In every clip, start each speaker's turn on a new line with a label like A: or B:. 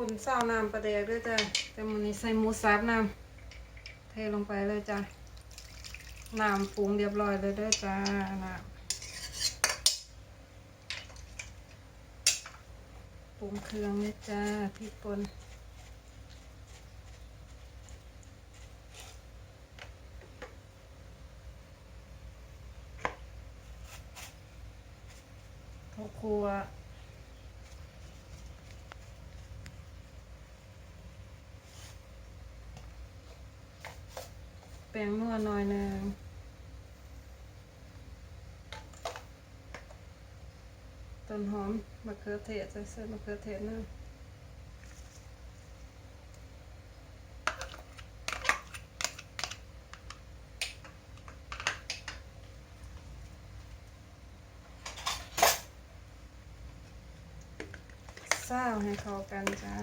A: ปุ่นเศร้าน้ำปลาแดกด้วยจ้ะแต่มันนี้ใส่หมูสับน้ำเทลงไปเลยจ้ะน้ำปรุงเรียบร้อยเลยด้วยจ้าน้ำปรุงเครื่องเลยจ้าพริกป่นข้าวคั่ว แป้งนัวหน่อยหนึ่งต้นหอมมะเขือเทศใส่เส้นมะเขือเทศนึงเศร้าให้เข้ากันจ้า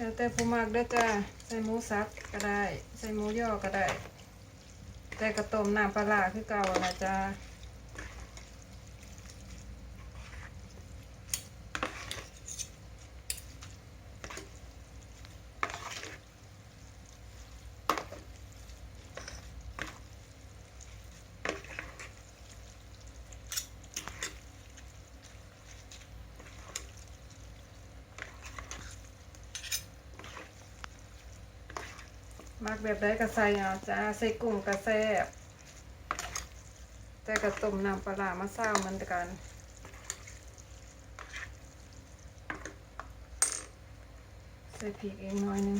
A: แล้วแต่ผู้มากได้จ้าใส่หมูสับก็ได้ ใส่หมูย่อก็ได้ แต่กระต้มน้ำปลาร้าคือเก่าอะนะจ้า มักแบบได้ก็ใส่เอาจ้าใส่กุ้งกระแซบแต่กระต้มน้ำปลามาเศร้าเหมือนกันใส่พริกเองหน่อยนึง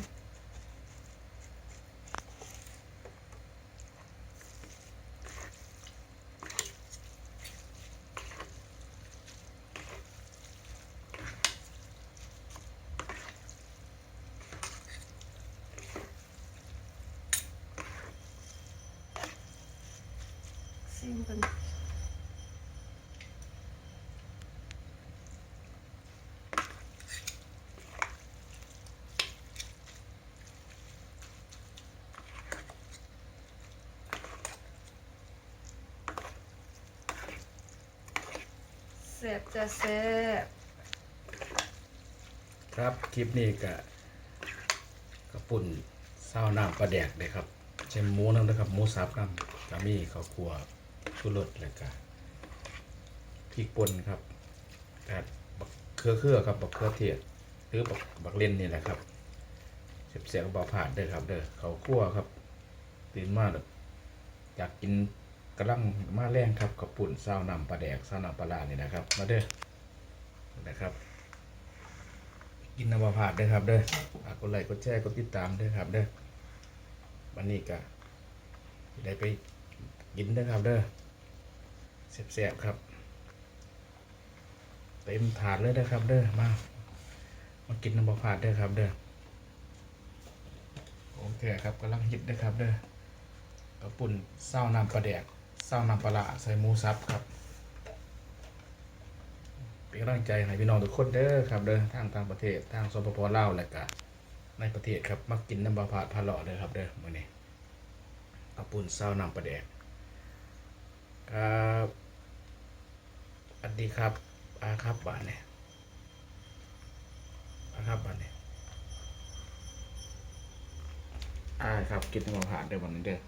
A: ซิมกันแซ่บจะแซ่บ
B: ครับคลิปนี้ก็กระปุ่นเศร้าน้ำปลาแดกเลยครับใช้หมูน้ำนะครับหมูสับน้ำก็มีข้าวคั่ว ชูรสแล้วก็พริกป่นครับแต่บักเครือเครือครับบักเครือเทศหรือบักบักเล่นนี่แหละครับเสียบเสียงบาผ่านเด้อครับเด้อเขาคั่วครับตื่นมาแบบอยากกินกำลังมาแรงครับกระปุ่นเศร้านำปลาแดกเศร้านำปลาลานี่นะครับ มาเด้อนะครับ กินน้ำมะพร้าวเด้อครับเด้อากดไลค์กดแชร์กดติดตามเด้อครับเด้อวันนี้ก็ได้ไป กินเด้อครับเด้อแซ่บๆครับ เต็มถาดเลยเด้อครับเด้อมา มากินน้ำมะพาวเด้อครับเด้อโอเคครับกำลังฮิตเด้อครับเด้อกระปุ่นเศร้าน้ำปลาแดกเศร้าน้ำปลาใส่หมูสับครับเป็นกำลังใจให้พี่น้องทุกคนเด้อครับเด้อทางต่างประเทศทางสปปลาวและก็ในประเทศครับมักกินน้ำบาพาดพาเลาะเด้อครับเด้อมื้อนี้กระปุ่นซาน้ำปลาแดกครับสวัส ดีครับอาครับบ้านเนี่ยอาครับบ้านเนี่ยอาครับกินน้ำบาพาดเด้อวันนี้เด้อ